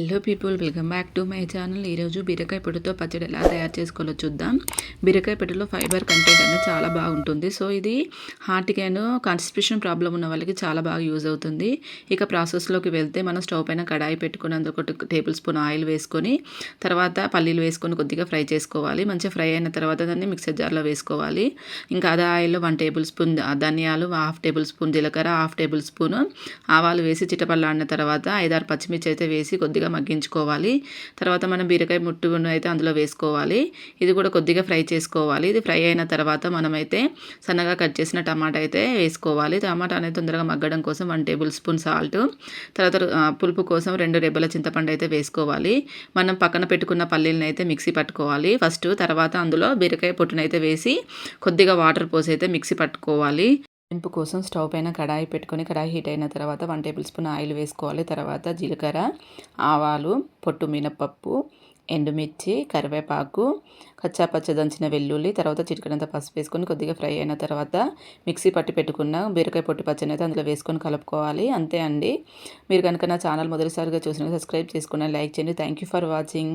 Hello people welcome back to my channel ఈరోజు బీరకాయ పొడితో పచ్చడి ఎలా తయారు చేసుకోవాలో చూద్దాం. బీరకాయ పొడిలో ఫైబర్ కంటెంట్ అనేది చాలా బాగుంటుంది. సో ఇది హార్ట్కి అండ్ కాన్స్టిపేషన్ ప్రాబ్లం ఉన్న వాళ్ళకి చాలా బాగా యూజ్ అవుతుంది. ఇక ప్రాసెస్లోకి వెళ్తే మనం స్టవ్ పైన కడాయి పెట్టుకుని అందులో ఒక టేబుల్ స్పూన్ ఆయిల్ వేసుకొని తర్వాత పల్లీలు వేసుకొని కొద్దిగా ఫ్రై చేసుకోవాలి. మంచిగా ఫ్రై అయిన తర్వాత దాన్ని మిక్సర్ జార్లో వేసుకోవాలి. ఇంకా అదే ఆయిల్లో వన్ టేబుల్ స్పూన్ ధనియాలు హాఫ్ టేబుల్ స్పూన్ జీలకర్ర హాఫ్ టేబుల్ స్పూన్ ఆవాలు వేసి చిటపల్లాడిన తర్వాత ఐదారు పచ్చిమిర్చి అయితే వేసి కొద్దిగా మగ్గించుకోవాలి. తర్వాత మనం బీరకాయ ముట్టు అయితే అందులో వేసుకోవాలి. ఇది కూడా కొద్దిగా ఫ్రై చేసుకోవాలి. ఇది ఫ్రై అయిన తర్వాత మనమైతే సన్నగా కట్ చేసిన టమాటా అయితే వేసుకోవాలి. టమాటా అనేది తొందరగా మగ్గడం కోసం వన్ టేబుల్ స్పూన్ సాల్ట్. తర్వాత పులుపు కోసం రెండు రెబ్బల చింతపండు అయితే వేసుకోవాలి. మనం పక్కన పెట్టుకున్న పల్లీలను అయితే మిక్సీ పట్టుకోవాలి. ఫస్ట్ తర్వాత అందులో బీరకాయ పొట్టునైతే వేసి కొద్దిగా వాటర్ పోసి అయితే మిక్సీ పట్టుకోవాలి. ఇంపు కోసం స్టవ్ పైన కడాయి పెట్టుకొని కడాయి హీట్ అయిన తర్వాత వన్ టేబుల్ స్పూన్ ఆయిల్ వేసుకోవాలి. తర్వాత జీలకర్ర ఆవాలు పొట్టు మినపప్పు ఎండుమిర్చి కరివేపాకు కచ్చాపచ్చ దంచిన వెల్లుల్లి తర్వాత చిటికడంత పసుపు వేసుకొని కొద్దిగా ఫ్రై అయిన తర్వాత మిక్సీ పట్టి పెట్టుకున్న బీరకాయ పొట్టి పచ్చని అయితే అందులో వేసుకొని కలుపుకోవాలి. అంతే అండి. మీరు కనుక నా ఛానల్ మొదటిసారిగా చూసిన సబ్స్క్రైబ్ చేసుకున్న లైక్ చేయండి. Thank you for watching